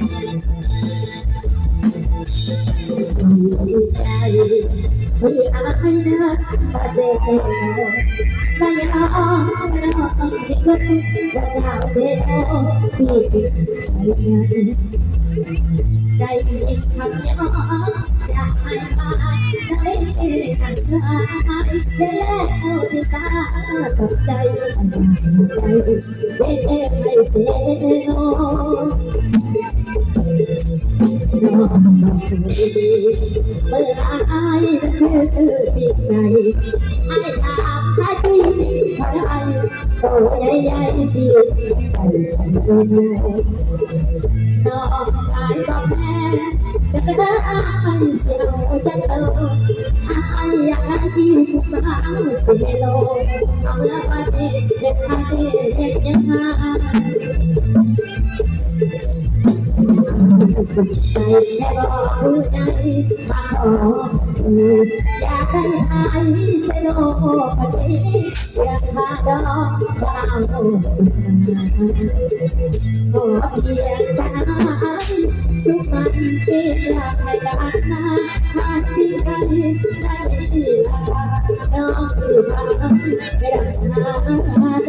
ใจที่อายนะปะเจเอไม่ยอมรอที่คุณว่าเจ้าเสียที่ติดใจ อีกคำยอมจะให้มาได้ทันใจแล้วที่ตาตกใจใจเด็กไม่เสียโนเมื่อายนั้นคือปีกในอายถาใครปีใครโตใหญ่ๆที่ใจสั่น องชายก็แพ้จะเดินอายเสียวจังเอออายอยากที่ทุกสาวเสียโลเอาละวันนี้เด็กไทยเด็กยังหาใจแค่บอกผู้ใจมาขออยา ให้อายเสนโอคนนี้อยากมาดอกดาวขอเพียงแค่ทุกมันที่อยากให้กันนะหากที่กันได้ลาน้องสิมาไม่ได้นาโด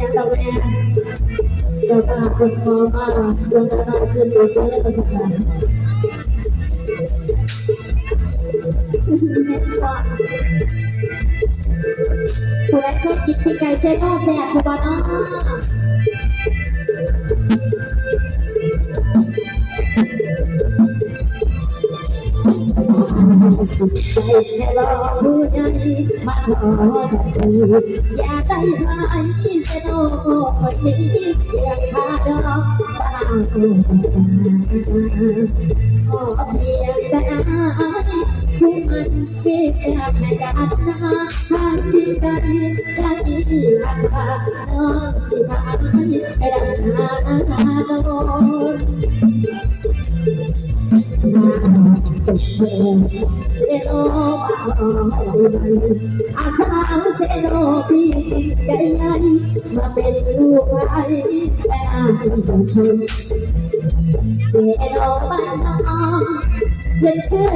โนมาขอไปไปอาสาวเด็กไอ้แอายเซโนบ้านน้องเป็นชื่อมาหน้าดงอายอายน้องชื่อเซโนมาต้องเลยว่าเป็นยังดอกแม่เจ้าตาคนมองมาดวงตาขึ้นดวงเจอกันทุกวันผู้ใดเคยกินปีกไก่เซ่ก็แซ่บผู้บ้านอ้อ ใจแค่รอผู้ใหญ่มาขอดีอยากได้ายที่เซโนคนนี้อยากพาดอกบ้างขอเพียงแต่ผู้มันที่อยากให้กันนะทางที่กันได้ลาน้องสิพาไปดังนาโดน อาสาเซโนพี่ใจใหญ่มาเป็นลูกไอ้แม่อายทุกคนเซโนบ้านน้องเป็นชื่อ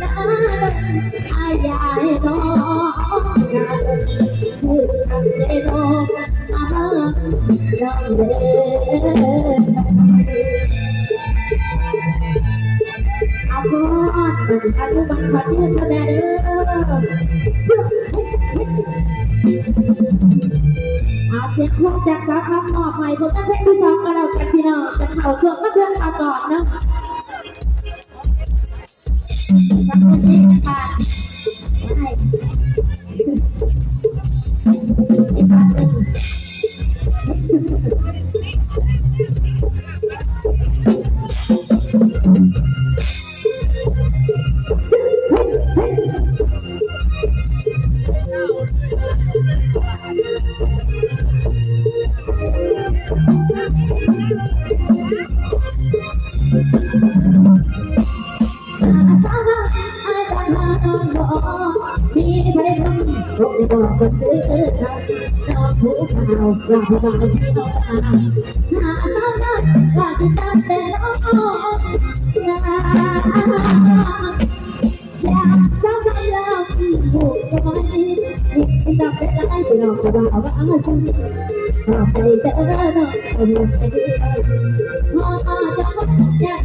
น้ำอายายน้องชื่อเซโนอาน้องเล่ อายุบังคับยืนแม่เด้ออาเสียงควงจากสาวคำออกใหม่ผมจะเพลงที่สองกับเรากันพี่น้องจะเข่าเครื่องมาเครื่องมาก่อนนาะสักคนนี้นะคะให้อีกครั้งหนึ่ง พี่ไปทำผมได้บอกคนซื้อครับน้องผู้ข่าวว่าผู้บ่าวที่น้องตาหาสาวนั้นว่าที่จำเป็นน้องอยากสาวคำยาผู้สมัยที่จำเป็นอะไรที่น้องผู้บ่าวว่าจังขอไปเด้อน้องคนไปเด้อขอจะพบอยาก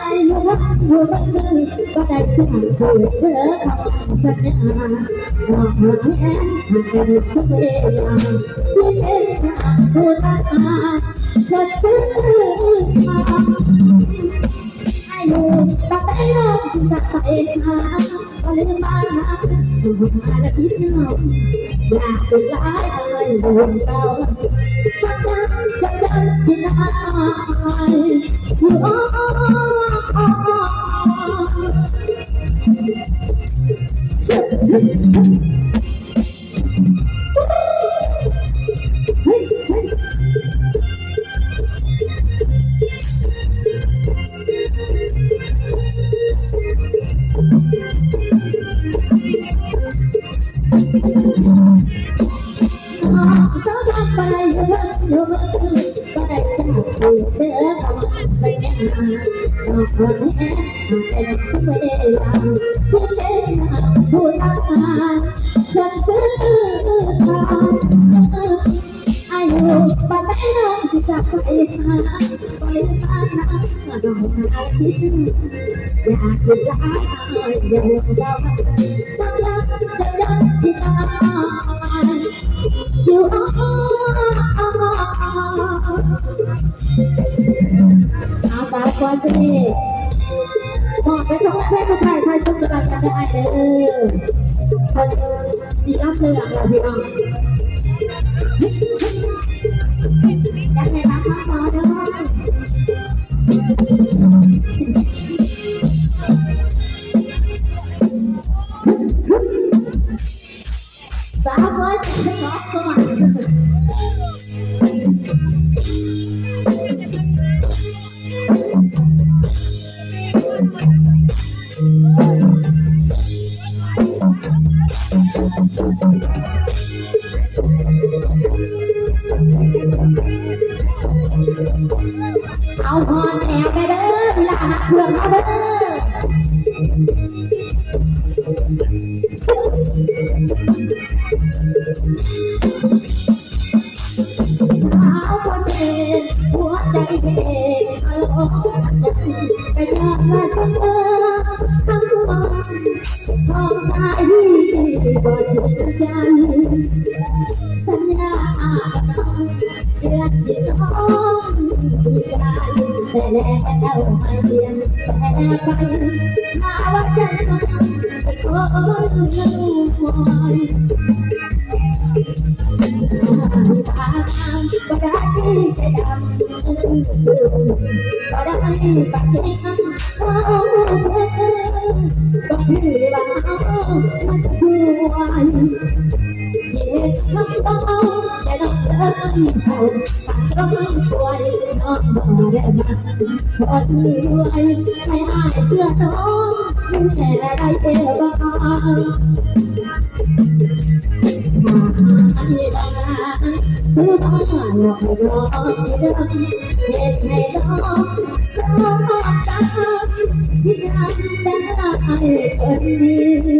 ทำอะไรอยู่วหัวมันเลยก็ได้ที่อ่านคือเธอคำสัญญาหลอกหลาแอนหากเป็นทุกเวลาที่เป็นทางผู้ตาฉันซื้อมาให้อยู่ตั้งแต่น้องจะไปหาไปมาหาหาละคิดน้องอยากจะไล่อะไรดวงเก่าจังจังจังจังที่นายอยู่ เป็นเวลาผู้เล่นผู้ทำงานฉันซื้อทางอายุปัจจัยน้องที่จะไปหาไปหาน้องหาคิดอยากจะลาอยากจะจังยังจังยังที่ตาอยู่อาสาควาเซ่ มอบไปตรงเพศสุดท้ายใครชุดกำลังจะได้เด้อคนดีรับเรื่องเราพี่น้องอย เอาหอนแอวไปเด้อเวลาหักเครื่องเอาเด้อสาวคนเดินหัวใจเพลอารมณ์กระยามาเสมอทั้งวันทองสายบ่ถึงกันสัญญาเดือนสิบสองปีกันแต่แล้วไม่เปลี่ยนแปลไปมาว่าจะเป็นคนเงินคอยทางก็ได้ใจดำก็ได้ปักเองก็คือ ทำต้องเอาแต่ต้องเดินเขาปักต้องสวยน้องบ่ได้มาขอถือไว้ให้อายเสื้อน้องแต่ได้เอวบ้างให้ดาผู้อต้องหาหลอกหลอกเดิมเหตุให้น้องสองตาที่ทำได้คนดีอ้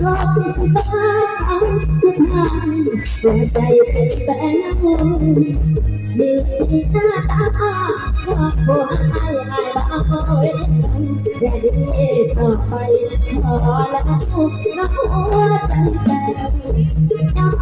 รอกว่าจะมาขอเป็นทันทีเพื่อนสองตายพี่ไอ้พี่ก็มีชานาวผัดเผ็ดจะกินผัดเผ็ดจะจะกินแค่ข้าวกินรสที่สิบห้าสิบห้าหัวใจเป็นแฟนดีสีหน้าตาขอขอให้ให้บ้างโอ้ยแต่ดีต่อไปพอแล้วน้องหัวใจแตก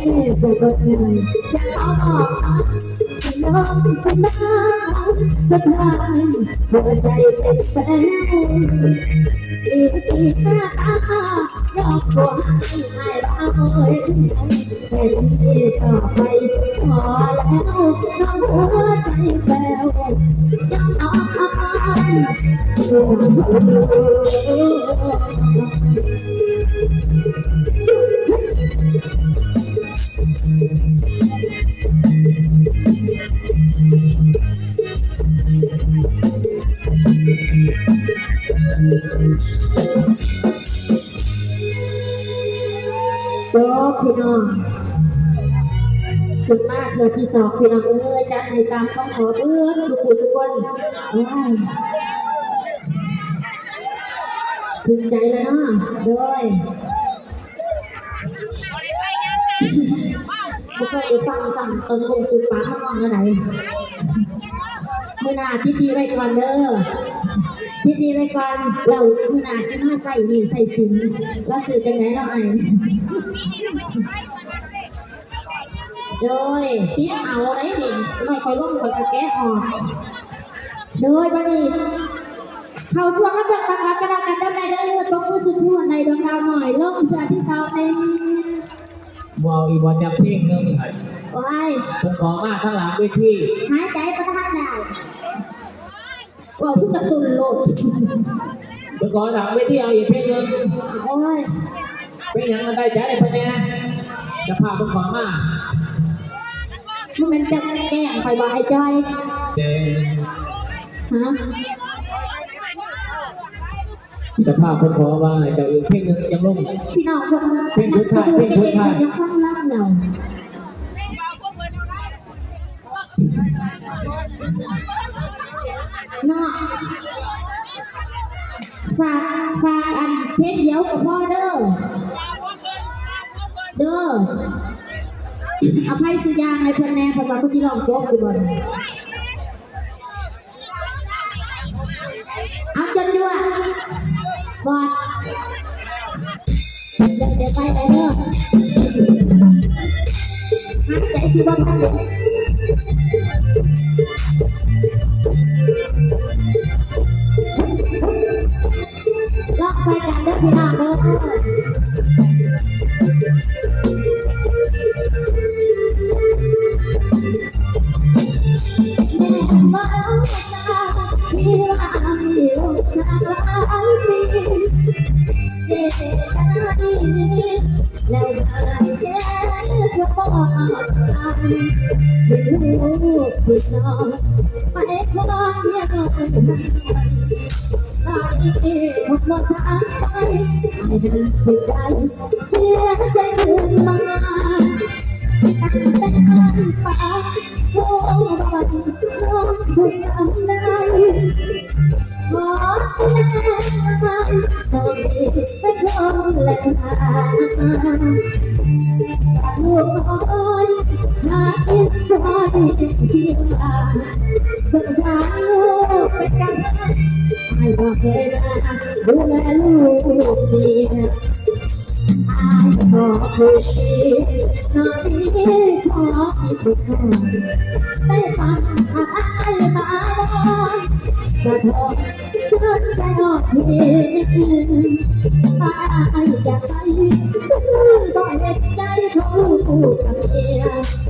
บ้าหลอกให้น้องให้ดำเห็นให้น้ององตากออกว่าจะมาขอเป็นคนดีเดือนสองไปไอ้ที่ก็มีข่าสาวคนเด็กจะที่พักเพลสะกดเงินอยากเอาออกนะสิน้องสิน้าสะพายหัวใจเป็นแฟนอีกทีหน้าตายอกหัวให้เราเป็นที่ต่อไปพอแล้วน้องหัวใจแปลวยังอ่อนโพี่น้องขึ้นมากเธอที่สองพี่น้องเอ้ยจัดให้ตามคำขอเพื่อทุกคนทุกคนว้ายถึงใจแล้วเนาะโดยไม่เคยได้ฟังสั่งเติมกงจุดปากข้างนอกอะไรมือนาที่ดีไว้ก่อนเด้อที่ดีไว้ก่อนเรามือนาชิ้นมาใส่หนีใส่สินแล้วสื่อกันไงเราไอ โดยที่เอาอะไรนี่ไม่คอยล่มคอยกระแกะออกโดยบันนี้เขาช่วงรับเรื่องประกาศกระดาษกันได้ไหมเด้อตบมือสุดชั่วในดวงดาวหน่อยล่มเพื่อที่สาวเองวาวอีวันยังเพ่งเนื่องหน่อยโอ้ยผมขอมาข้างหลังด้วยที่หายใจประทันดาวว้าวคือกระตุนโลดผมขอหลังด้วยที่เอาอีกเพ่งหนึงโอ้ยเป็นหยังมันได้ใจไปแน่จะพาผมขอมา มันเป็นจังแก่งไฟบายใจฮะจะพาผมขอว่าให้เจ้าอีกเพ่งหนึงยังลงพี่น้องคนเพลงชุดไทยเพลงชุดไทยยังฟังรักเราเนาะฝากฝากอันเพชรเดียวกับพ่อเด้อเด้อ อภัยสุยางในพันแนเพราะว่าก็ที่ลองโจ๊กอยู่บนเอาจนด้วยบอดเดี๋ยวเดี๋ยวไปไหนเด้อหายใจที่บ้าน นี้ผมลดทางไปให้เดินสุดใจเสียใจเกินมาตั้งแต่อ่านปากโอ้บันน้องถูกทำได้ขอแน่ตองมีเป็นคนและทางลูกน้อยนาอินทอยที่มาสงสารลูกเป็นกัน ให้บอกเลยนดูแลลูกดีอายขอคืนน้อยขอที่ทุกคนได้ฟังอายมาลอยสะท้อนจนใจอ่อนเพลียอายอยากไปจะต้องเห็นใจของลูกกับเมีย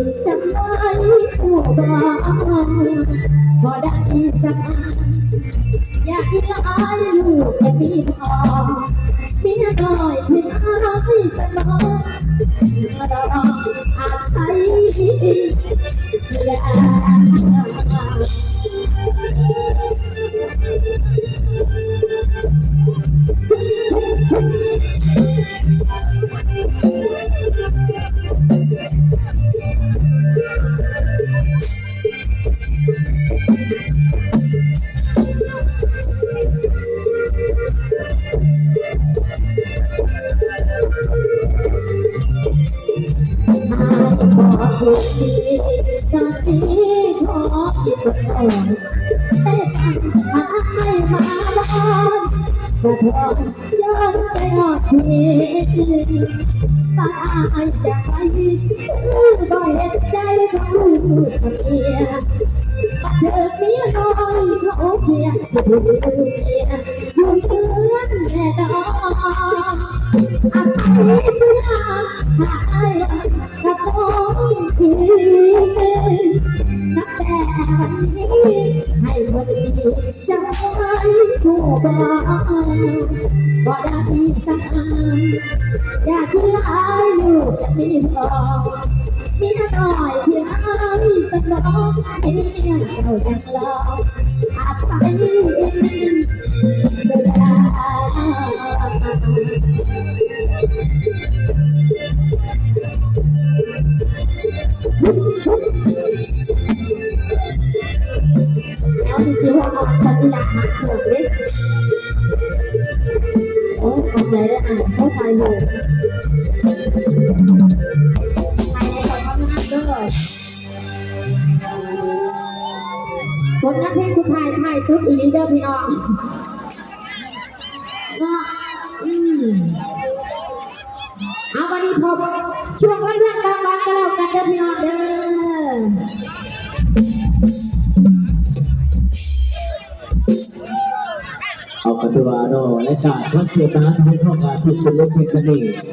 ย้อนใจหอดเพลงตายจากไปบ่เห็นใจของลูกเมียเธอเมียน้อยเขาเพียงเธอเมียอยู่เพื่อนแม่ดอกอับไปสุดาหายกับน้องทีนับ แต่วันนี้ให้วันดีจำไว้ผู้บ่บ่ได้สักอันอยากที่ลายลูกจะมีพอมีน้อยเพียงอ้ายสนองให้เมียเจ้าจังลองอาจไปก็ได้แล้ว ถูกดิโอ้ขอบใจได้อ่านเข้าใจอยู่ภายในคนทำงานด้วยผลงานเพลงสุดท้ายท้ายสุดอีลีเดอร์พี่น้องเนาะอืมเอาวันนี้พบช่วงวันเรื่องกลางวันกันแล้วกันเด้อพี่น้องเด้อ เอากันตัวเนาสิ่งตาที่เข้ามาสุดชุดล็กเพลงนี้